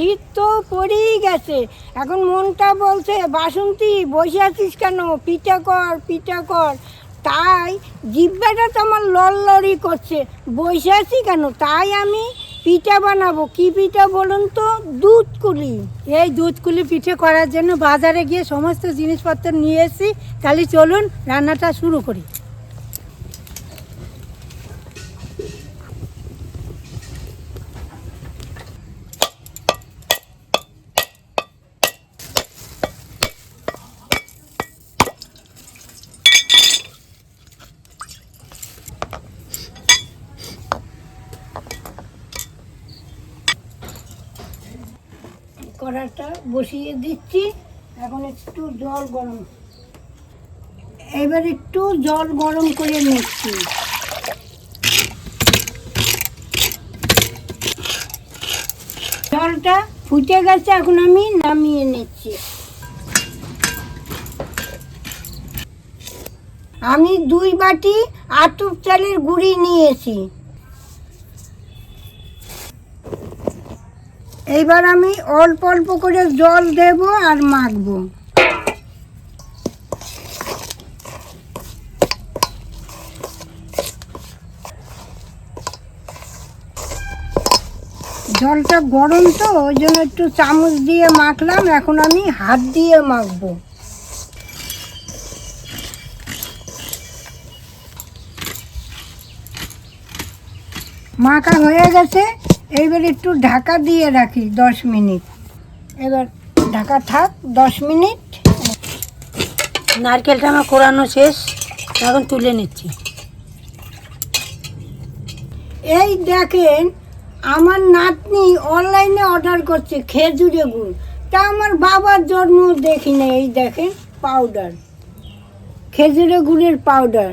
শীত তো পড়েই গেছে। এখন মনটা বলছে, বাসন্তী, বসে আছিস কেন? পিঠা কর পিঠা কর। তাই জিব্বাটা তো আমার লড়লড়ি করছে। বসে আছি কেন? তাই আমি পিঠা বানাবো। কি পিঠা বলুন তো? দুধ কুলি এই দুধকুলি পিঠে করার জন্য বাজারে গিয়ে সমস্ত জিনিসপত্র নিয়ে এসেছি। তাহলে চলুন রান্নাটা শুরু করি। কড়াটা বসিয়ে দিচ্ছি। এখন একটু জল গরম। এবার একটু জল গরম করে নিচ্ছি। জলটা ফুটে গেছে, এখন আমি নামিয়ে নিচ্ছি। আমি দুই বাটি আতপ চালের গুঁড়ি নিয়েছি। এইবার আমি অল্প অল্প করে জল দেব আর মাখবো। জলটা গরম তো, ওই জন্য একটু চামচ দিয়ে মাখলাম, এখন আমি হাত দিয়ে মাখবো। মাখা হয়ে গেছে। এইবার একটু ঢাকা দিয়ে রাখি দশ মিনিট। এবার ঢাকা থাক দশ মিনিট। নারকেলটা আমার কোরানো শেষ এখন তুলে নিচ্ছি। এই দেখেন আমার নাতনি অনলাইনে অর্ডার করছে খেজুরে গুড়। তা আমার বাবার জন্ম দেখি না এই দেখেন পাউডার। খেজুরে গুড়ের পাউডার।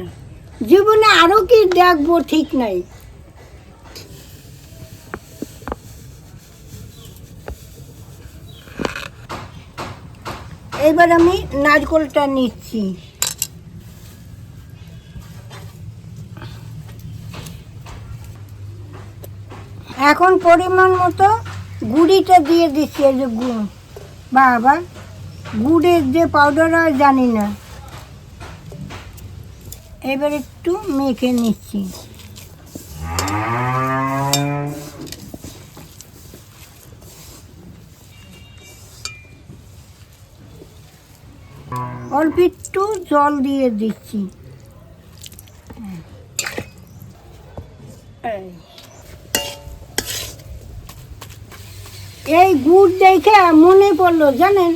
জীবনে আরও কি দেখব ঠিক নাই। এবার আমি নারকলটা নিচ্ছি। এখন পরিমাণ মতো গুড়িটা দিয়ে দিচ্ছি, এই যে গুড়। বাবা, গুড়ের যে পাউডার হয়, জানি না। এবার একটু মেখে নিচ্ছি। অল্প একটু জল দিয়ে দিচ্ছি। এই। গুড় দেখে মনে পড়ল, জানেন?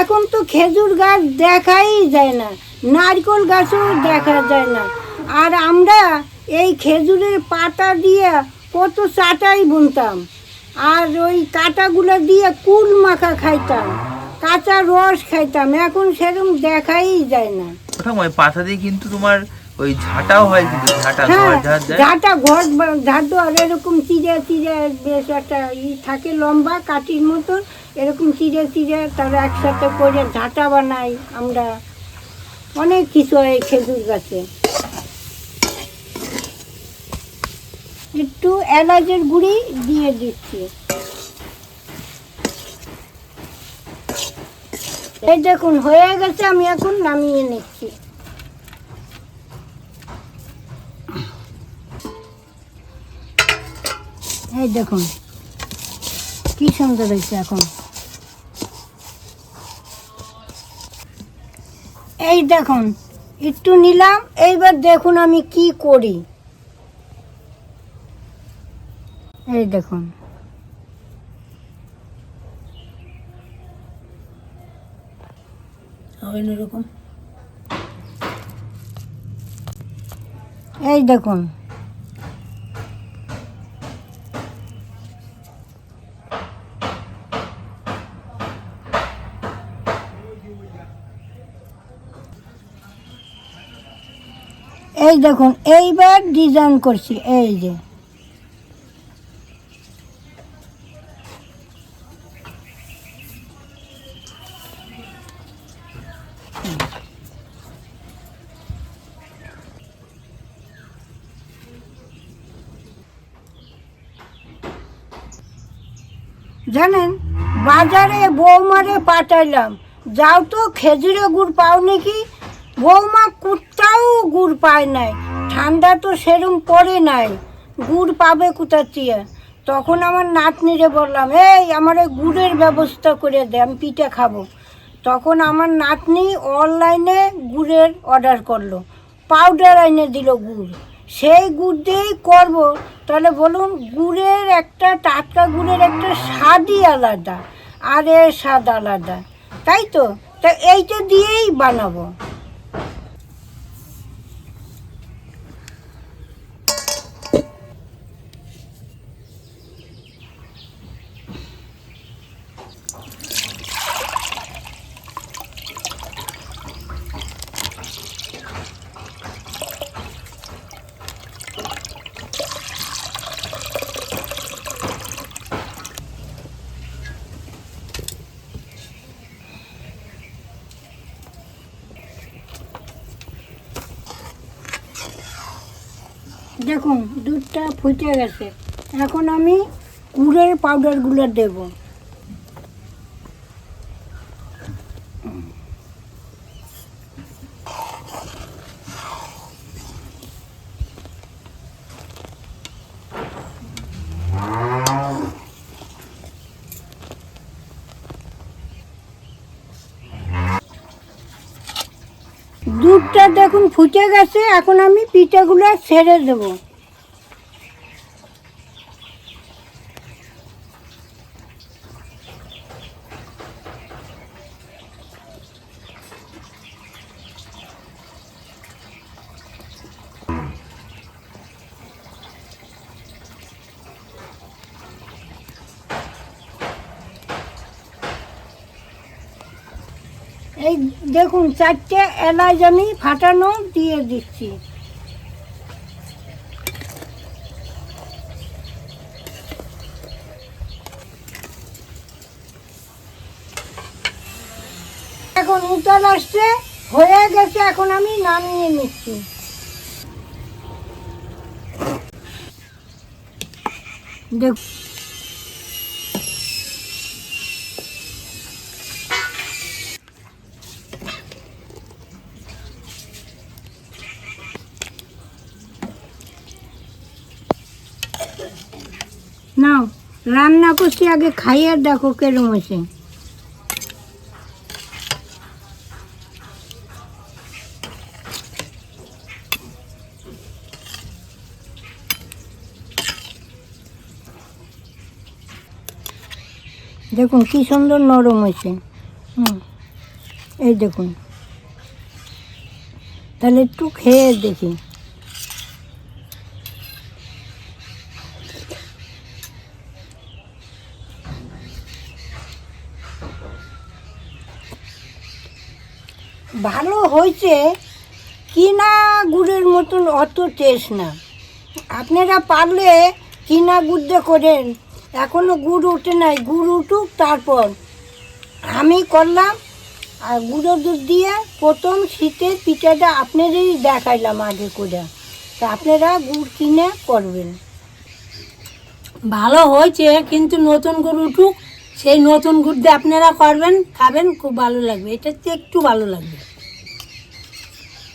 এখন তো খেজুর গাছ দেখাই যায় না, নারকেল গাছও দেখা যায় না। আর আমরা এই খেজুরের পাতা দিয়ে কত চাটাই বুনতাম, আর ওই কাটাগুলো দিয়ে কুল মাখা খাইতাম। কাঁচা রস খাইতাম এখন সেরকম দেখাই যায় না। ওই পাতা দিয়ে কিন্তু তোমার ওই ঝাঁটাও হয় কিন্তু ঝাঁটা হ্যাঁ ঝাঁটা ঘর ঝাঁটো আর এরকম চিড়ে চিড়ে বেশ একটা ই থাকে লম্বা কাঠির মতন এরকম চিড়ে চিড়ে তারা একসাথে করে ঝাঁটা বানাই আমরা। অনেক কিছু হয় খেজুর গাছে। একটু এলাচের গুঁড়ি দিয়ে দিচ্ছি। এই দেখুন, হয়ে গেছে, আমি এখন নামিয়ে নিচ্ছি। এই দেখুন, কি সুন্দর হয়েছে এখন। এই দেখুন, একটু নিলাম, এইবার দেখুন আমি কি করি। এই দেখুন। হবে এরকম। এই দেখুন। এই দেখুন এইবার ডিজাইন করছি এই যে। জানেন, বাজারে বৌমারে পাঠাইলাম। যাও তো খেজুরে গুড় পাও নাকি? বৌমা কোথাও গুড় পায় নাই। ঠান্ডা তো সেরম পড়ে নাই। গুড় পাবে কোথা দিয়ে তখন আমার নাতনিরে বললাম, এই, আমার গুড়ের ব্যবস্থা করে দে, আমি পিঠে খাব। তখন আমার নাতনি অনলাইনে গুড়ের অর্ডার করল। পাউডার এনে দিল গুড়। সেই গুড় দিয়েই করব। তাহলে বলুন, গুড়ের একটা, টাটকা গুড়ের একটা স্বাদই আলাদা, আর এর স্বাদ আলাদা। তাই তো? তা এইটা দিয়েই বানাবো। দেখুন দুধটা ফুটে গেছে। এখন আমি গুড়ের পাউডারগুলো দেবো। দুধটা দেখুন ফুটে গেছে এখন আমি পিঠাগুলো ছেড়ে দেবো। এই দেখুন, চারটে এলাচ আমি ফাটানো দিয়ে দিচ্ছি। এখন উতাল আসছে, হয়ে গেছে, এখন আমি নামিয়ে নিচ্ছি। দেখ নাও, রান্না করছি, আগে খাইয়ে দেখো কেরম হয়েছে। দেখুন, কি সুন্দর নরম হয়েছে। হুম, এই দেখুন। তাহলে একটু খেয়ে দেখি। ভালো হয়েছে, কিনা গুড়ের মতন অত টেস্ট না। আপনারা পারলে কিনা গুড় করেন। এখনও গুড় উঠে নাই, গুড় উঠুক তারপর। আমি করলাম, আর গুঁড়ো দুধ দিয়ে প্রথম শীতের পিঠাটা আপনাদেরই দেখাইলাম আগে করে। তা আপনারা গুড় কিনে করবেন। ভালো হয়েছে, কিন্তু নতুন গুড় উঠুক সেই নতুন গুড় আপনারা করবেন খাবেন খুব ভালো লাগবে। এটা একটু ভালো লাগবে।